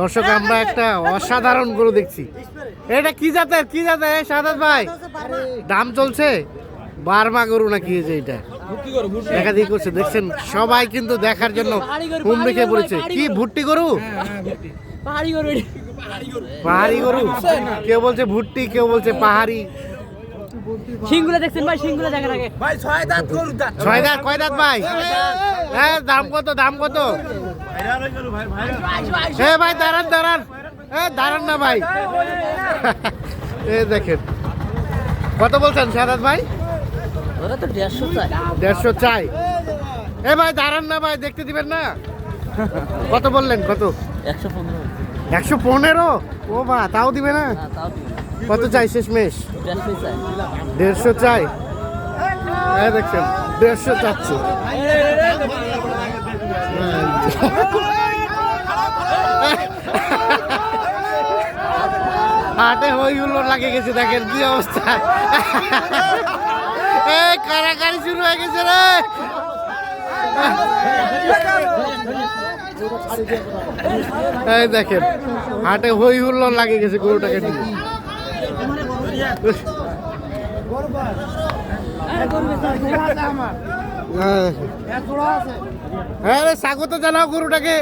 দর্শক আমরা একটা অসাধারণ গরু দেখছি। এটা কি জাতের? কি জাতের? সাদাত ভাই দাম চলছে? বারমা গরু নাকি এই যে এটা? দেখা দেখি করছে। দেখছেন সবাই কিন্তু দেখার জন্য হুম রেখে পড়েছে। কি ভুট্টি গরু? পাহাড়ি গরু। পাহাড়ি গরু কেউ বলছে ভুট্টি কেউ বলছে পাহাড়ি। শিংগুলো দেখছেন ভাই শিংগুলো দেখার আগে। ছয় দাঁত কয় দাঁত ভাই? হ্যাঁ দাম কত দাম কত? হে ভাই দাঁড়ান দাঁড়ান। এ দাঁড়ান না ভাই। এ দেখেন। কত বলছেন সাদাত ভাই? ওরা তো দেড়শো চাই দেড়শো চাই। এ ভাই দাঁড়ান না ভাই দেখতে দিবেন না। কত বললেন কত? একশো পনেরো। একশো পনেরো? ও বা তাও দিবে না? কত চাই শেষমেশ? দেড়শো চাই। হ্যাঁ দেখছেন দেড়শো চাচ্ছে। হাটে হই হুল্লো লাগে গেছে, দেখেন কি অবস্থা। এই কারাকারি শুরু হয়ে গেছে রে। এই দেখেন হাটে হই হুল্লো লাগে গেছে গরুটাকে নিয়ে। হ্যাঁ হ্যাঁ। রে স্বাগত জানাও গরুটাকে।